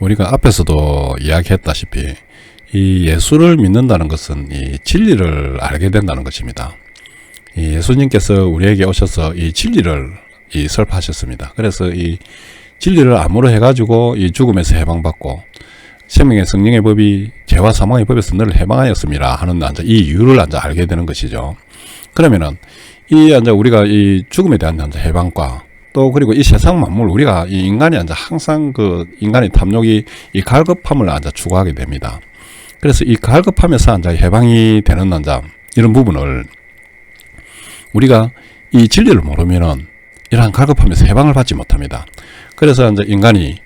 우리가 앞에서도 이야기했다시피 이 예수를 믿는다는 것은 이 진리를 알게 된다는 것입니다. 이 예수님께서 우리에게 오셔서 이 진리를 이 설파하셨습니다. 그래서 이 진리를 암으로 해가지고 이 죽음에서 해방받고 생명의 성령의 법이 죄와 사망의 법에서 너를 해방하였습니다 하는 이 이유를 앉아 알게 되는 것이죠. 그러면은 이 앉아 우리가 이 죽음에 대한 앉아 해방과 또 그리고 이 세상 만물 우리가 이 인간이 앉아 항상 그 인간의 탐욕이 이 갈급함을 앉아 추구하게 됩니다. 그래서 이 갈급함에서 앉아 해방이 되는 앉아 이런 부분을 우리가 이 진리를 모르면은 이러한 갈급함에서 해방을 받지 못합니다. 그래서 이제 인간이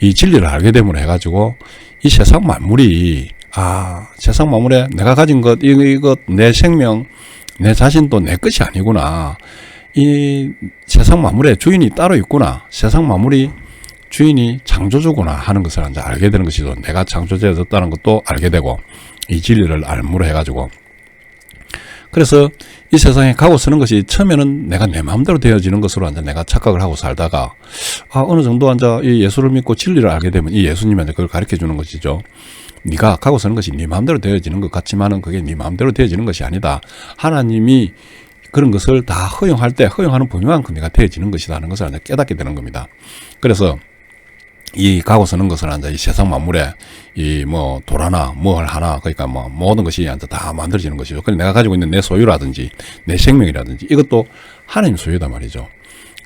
이 진리를 알게 됨으로 해가지고 이 세상 만물이 아 세상 만물에 내가 가진 것 이것 내 생명 내 자신도 내 것이 아니구나 이 세상 만물의 주인이 따로 있구나 세상 만물이 주인이 창조주구나 하는 것을 이제 알게 되는 것이죠 내가 창조되어졌다는 것도 알게 되고 이 진리를 알무로 해가지고 그래서 이 세상에 가고 쓰는 것이 처음에는 내가 내 마음대로 되어지는 것으로 앉아 내가 착각을 하고 살다가 아 어느 정도 앉아 이 예수를 믿고 진리를 알게 되면 이 예수님이 그걸 가르쳐 주는 것이죠. 네가 가고 쓰는 것이 네 마음대로 되어지는 것 같지만은 그게 네 마음대로 되어지는 것이 아니다. 하나님이 그런 것을 다 허용할 때 허용하는 범위만큼 내가 되어지는 것이다 하는 것을 깨닫게 되는 겁니다. 그래서 이 가고 서는 것은 앉아 이 세상 만물에 이 뭐 돌하나 뭘 하나 그러니까 뭐 모든 것이 앉아 다 만들어지는 것이죠. 그래 내가 가지고 있는 내 소유라든지 내 생명이라든지 이것도 하나님 소유다 말이죠.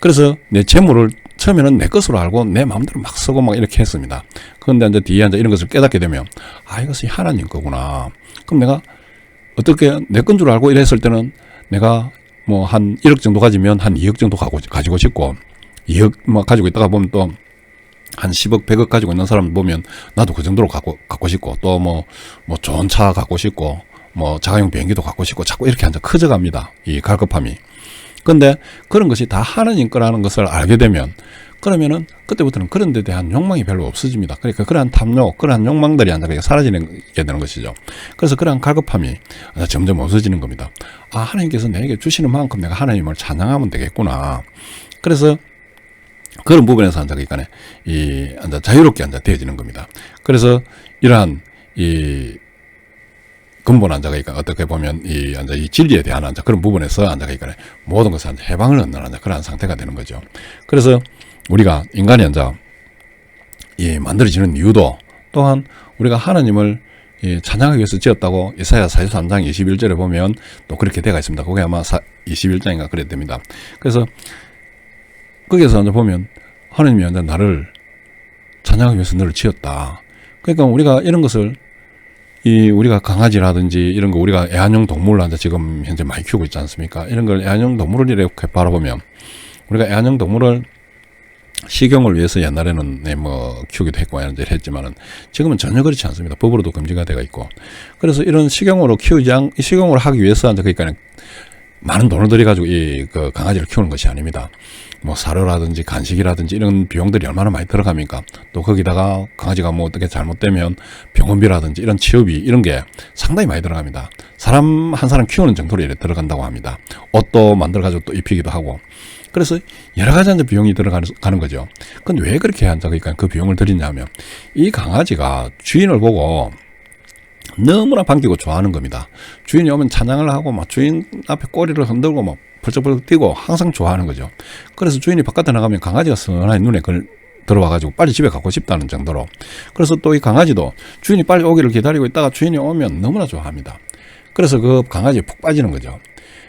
그래서 내 재물을 처음에는 내 것으로 알고 내 마음대로 막 쓰고 막 이렇게 했습니다. 그런데 이제 뒤에 이제 이런 것을 깨닫게 되면 아 이것이 하나님 거구나. 그럼 내가 어떻게 내 건 줄 알고 이랬을 때는 내가 뭐 한 1억 정도 가지면 한 2억 정도 가고 가지고 싶고 2억 뭐 가지고 있다가 보면 또 한 10억, 100억 가지고 있는 사람 보면 나도 그 정도로 갖고, 갖고 싶고 또 뭐, 뭐 좋은 차 갖고 싶고 뭐 자가용 비행기도 갖고 싶고 자꾸 이렇게 앉아 커져갑니다. 이 갈급함이. 근데 그런 것이 다 하나님 거라는 것을 알게 되면 그러면은 그때부터는 그런 데 대한 욕망이 별로 없어집니다. 그러니까 그러한 탐욕, 그러한 욕망들이 앉아 사라지게 되는 것이죠. 그래서 그러한 갈급함이 점점 없어지는 겁니다. 아, 하나님께서 내게 주시는 만큼 내가 하나님을 찬양하면 되겠구나. 그래서 그런 부분에서 앉아 그러니까 이 앉아 자유롭게 앉아 되어지는 겁니다. 그래서 이러한 이 근본 그러니까 어떻게 보면 이 앉아 이 진리에 대한 앉아 그런 부분에서 그러니까 모든 것을 앉아 해방을 얻는 앉아 그러한 상태가 되는 거죠. 그래서 우리가 인간이 앉아 이 만들어지는 이유도 또한 우리가 하나님을 이 찬양하기 위해서 지었다고 이사야 43장 21절에 보면 또 그렇게 되어 있습니다. 그게 아마 21장인가 그래야 됩니다. 그래서 거기에서 이제 보면 하나님이 이제 나를 찬양하기 위해서 너를 지었다. 그러니까 우리가 이런 것을 이 우리가 강아지라든지 이런 거 우리가 애완용 동물을 이제 지금 현재 많이 키우고 있지 않습니까? 이런 걸 애완용 동물을 이렇게 바라보면 우리가 애완용 동물을 식용을 위해서 옛날에는 네, 뭐 키우기도 했고 이런 했지만은 지금은 전혀 그렇지 않습니다. 법으로도 금지가 되어 있고 그래서 이런 식용으로 키우지 않 식용을 하기 위해서 이제 그러니까 많은 돈을 들여가지고 이 그 강아지를 키우는 것이 아닙니다. 뭐 사료라든지 간식이라든지 이런 비용들이 얼마나 많이 들어갑니까? 또 거기다가 강아지가 뭐 어떻게 잘못되면 병원비라든지 이런 치료비 이런 게 상당히 많이 들어갑니다. 사람 한 사람 키우는 정도로 이렇게 들어간다고 합니다. 옷도 만들어 가지고 또 입히기도 하고. 그래서 여러 가지 비용이 들어가는 가는 거죠. 근데 왜 그렇게 한다 그러니까 그 비용을 들이냐면 이 강아지가 주인을 보고 너무나 반기고 좋아하는 겁니다. 주인이 오면 찬양을 하고 막 주인 앞에 꼬리를 흔들고 막 펄쩍펄쩍 뛰고 항상 좋아하는 거죠. 그래서 주인이 바깥에 나가면 강아지가 선하게 눈에 걸 들어와가지고 빨리 집에 가고 싶다는 정도로. 그래서 또 이 강아지도 주인이 빨리 오기를 기다리고 있다가 주인이 오면 너무나 좋아합니다. 그래서 그 강아지에 푹 빠지는 거죠.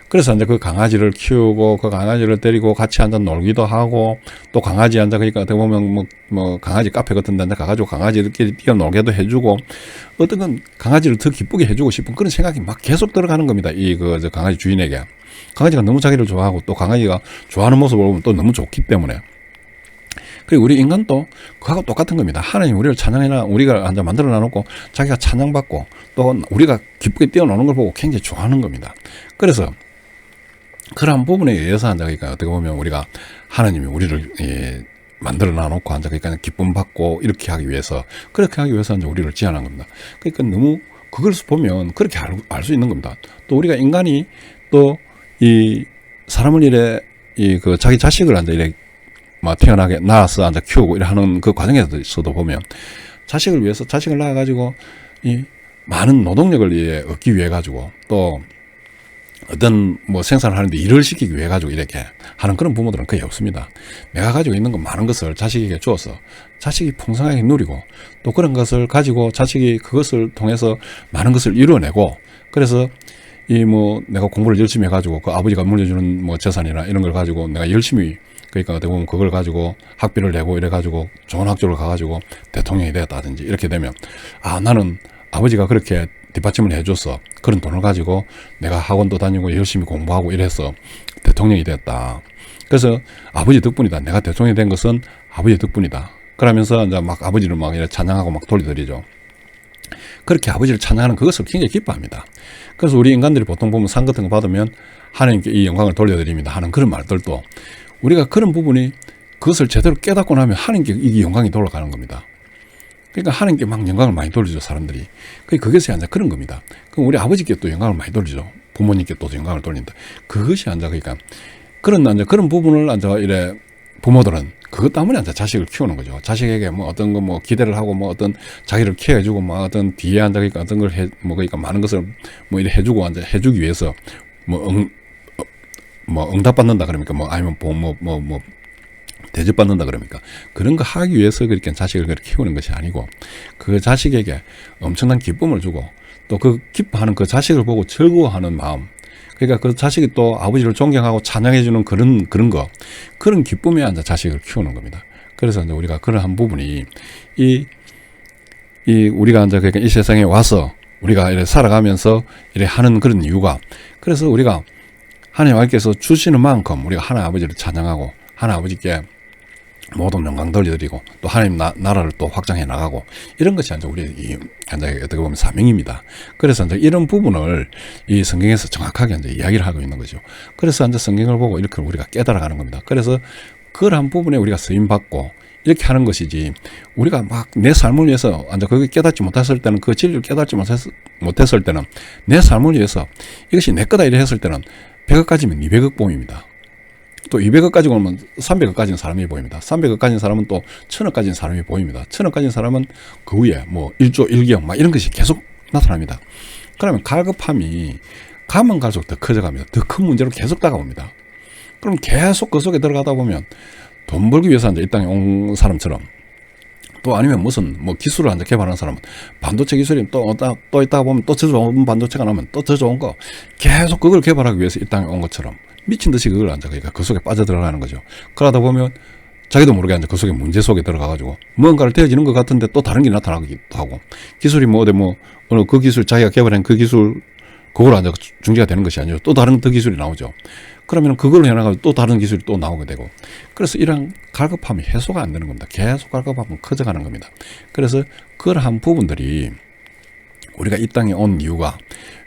그래서 이제 그 강아지를 키우고 그 강아지를 데리고 같이 앉아 놀기도 하고 또 강아지 앉아 그러니까 어떻게 보면 뭐, 뭐 강아지 카페 같은 데 가가지고 강아지들끼리 뛰어놀게도 해주고 어떤 건 강아지를 더 기쁘게 해주고 싶은 그런 생각이 막 계속 들어가는 겁니다. 이그 강아지 주인에게. 강아지가 너무 자기를 좋아하고 또 강아지가 좋아하는 모습을 보면 또 너무 좋기 때문에 그리고 우리 인간도 그하고 똑같은 겁니다. 하나님 우리를 찬양해나 우리가 앉아 만들어 놔놓고 자기가 찬양받고 또 우리가 기쁘게 뛰어노는 걸 보고 굉장히 좋아하는 겁니다. 그래서 그러한 부분에 의해서 앉아 그러니까 어떻게 보면 우리가 하나님이 우리를 예, 만들어 놔놓고 앉아 그러니까 기쁨 받고 이렇게 하기 위해서 그렇게 하기 위해서 앉아 우리를 지어놓은 겁니다. 그러니까 너무 그걸 보면 그렇게 알 수 있는 겁니다. 또 우리가 인간이 또 이 사람을 이래 이 그 자기 자식을 앉아 이래 막 태어나게 낳아서 앉아 키우고 이래 하는 그 과정에서도 보면 자식을 위해서 자식을 낳아 가지고 이 많은 노동력을 예, 얻기 위해 가지고 또 어떤 뭐 생산을 하는데 일을 시키기 위해 가지고 이렇게 하는 그런 부모들은 거의 없습니다. 내가 가지고 있는 것 많은 것을 자식에게 주어서 자식이 풍성하게 누리고 또 그런 것을 가지고 자식이 그것을 통해서 많은 것을 이루어내고 그래서 이 뭐 내가 공부를 열심히 해가지고 그 아버지가 물려주는 뭐 재산이나 이런 걸 가지고 내가 열심히 그러니까 어떻게 보면 그걸 가지고 학비를 내고 이래 가지고 좋은 학교를 가가지고 대통령이 되었다든지 이렇게 되면 아 나는 아버지가 그렇게 뒷받침을 해줘서 그런 돈을 가지고 내가 학원도 다니고 열심히 공부하고 이래서 대통령이 되었다. 그래서 아버지 덕분이다. 내가 대통령이 된 것은 아버지 덕분이다. 그러면서 이제 막 아버지를 막 이렇게 찬양하고 막 돌려드리죠. 그렇게 아버지를 찬양하는 그것을 굉장히 기뻐합니다. 그래서 우리 인간들이 보통 보면 상 같은 거 받으면 하나님께 이 영광을 돌려드립니다 하는 그런 말들도 우리가 그런 부분이 그것을 제대로 깨닫고 나면 하나님께 이 영광이 돌아가는 겁니다. 그러니까 하나님께 막 영광을 많이 돌리죠, 사람들이. 그게 그것이 앉아 그런 겁니다. 그럼 우리 아버지께 또 영광을 많이 돌리죠. 부모님께 또 영광을 돌린다. 그것이 앉아 그러니까 그런 앉아 그런 부분을 앉아 이래 부모들은 그것 때문에 앉아 자식을 키우는 거죠. 자식에게 뭐 어떤 거 뭐 기대를 하고 뭐 어떤 자기를 케어해주고 뭐 어떤 뒤에 앉아 그러니까 어떤 걸 해, 뭐 그러니까 많은 것을 뭐 이래 해주고 앉아 해주기 위해서 뭐 응, 어, 뭐 응답받는다 그러니까 뭐 아니면 뭐뭐뭐 뭐, 뭐 대접받는다 그럽니까? 그런 거 하기 위해서 그렇게 자식을 그렇게 키우는 것이 아니고 그 자식에게 엄청난 기쁨을 주고 또 그 기뻐하는 그 자식을 보고 즐거워하는 마음 그러니까 그 자식이 또 아버지를 존경하고 찬양해주는 그런 그런 거 그런 기쁨에 앉아 자식을 키우는 겁니다. 그래서 이제 우리가 그러한 부분이 이, 이 우리가 이제 그러니까 이 세상에 와서 우리가 이렇게 살아가면서 이렇게 하는 그런 이유가 그래서 우리가 하나님 아버지께서 주시는 만큼 우리가 하나님 아버지를 찬양하고 하나님 아버지께 모든 영광 돌려드리고 또 하나님 나, 나라를 또 확장해 나가고 이런 것이 이제 우리 이 이제 어떻게 보면 사명입니다. 그래서 이제 이런 부분을 이 성경에서 정확하게 이제 이야기를 하고 있는 거죠. 그래서 이제 성경을 보고 이렇게 우리가 깨달아가는 겁니다. 그래서 그러한 부분에 우리가 쓰임 받고 이렇게 하는 것이지 우리가 막 내 삶을 위해서 이제 그게 깨닫지 못했을 때는 그 진리를 깨닫지 못했, 못했을 때는 내 삶을 위해서 이것이 내 거다 이래 했을 때는 100억 가지면 200억 봄입니다. 또 200억 가지고 오면 300억 가진 사람이 보입니다. 300억 가진 사람은 또 1000억 가진 사람이 보입니다. 1000억 가진 사람은 그 위에 뭐 1조 1기억 막 이런 것이 계속 나타납니다. 그러면 갈급함이 가면 갈수록 더 커져갑니다. 더 큰 문제로 계속 다가옵니다. 그럼 계속 그 속에 들어가다 보면 돈 벌기 위해서 이제 이 땅에 온 사람처럼 또 아니면 무슨 뭐 기술을 한자 개발하는 사람은 반도체 기술이 또, 또, 또 있다가 보면 또더 좋은 반도체가 나오면 또더 좋은 거 계속 그걸 개발하기 위해서 이 땅에 온 것처럼 미친 듯이 그걸 앉아 그러니까 그 속에 빠져들어가는 거죠. 그러다 보면 자기도 모르게 앉아 그 속에 문제 속에 들어가가지고 뭔가를 떼어지는 것 같은데 또 다른 게 나타나기도 하고 기술이 뭐 어디 뭐 어느 그 기술 자기가 개발한 그 기술 그걸 앉아 중재가 되는 것이 아니죠. 또 다른 더 기술이 나오죠. 그러면 그걸로 해나가면 또 다른 기술이 또 나오게 되고 그래서 이런 갈급함이 해소가 안 되는 겁니다. 계속 갈급함은 커져가는 겁니다. 그래서 그러한 부분들이 우리가 이 땅에 온 이유가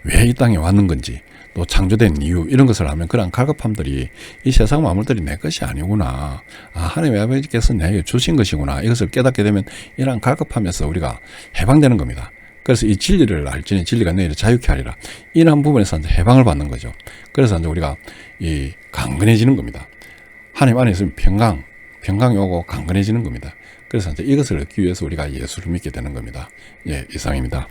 왜 이 땅에 왔는 건지 또 창조된 이유 이런 것을 하면 그런 갈급함들이 이 세상 만물들이 내 것이 아니구나. 아, 하나님 아버지께서 내게 주신 것이구나. 이것을 깨닫게 되면 이러한 갈급함에서 우리가 해방되는 겁니다. 그래서 이 진리를 알지니 진리가 너희를 자유케 하리라. 이러한 부분에서 이제 해방을 받는 거죠. 그래서 이제 우리가 이 강건해지는 겁니다. 하나님 안에 있으면 평강, 평강이 오고 강건해지는 겁니다. 그래서 이제 이것을 얻기 위해서 우리가 예수를 믿게 되는 겁니다. 예, 이상입니다.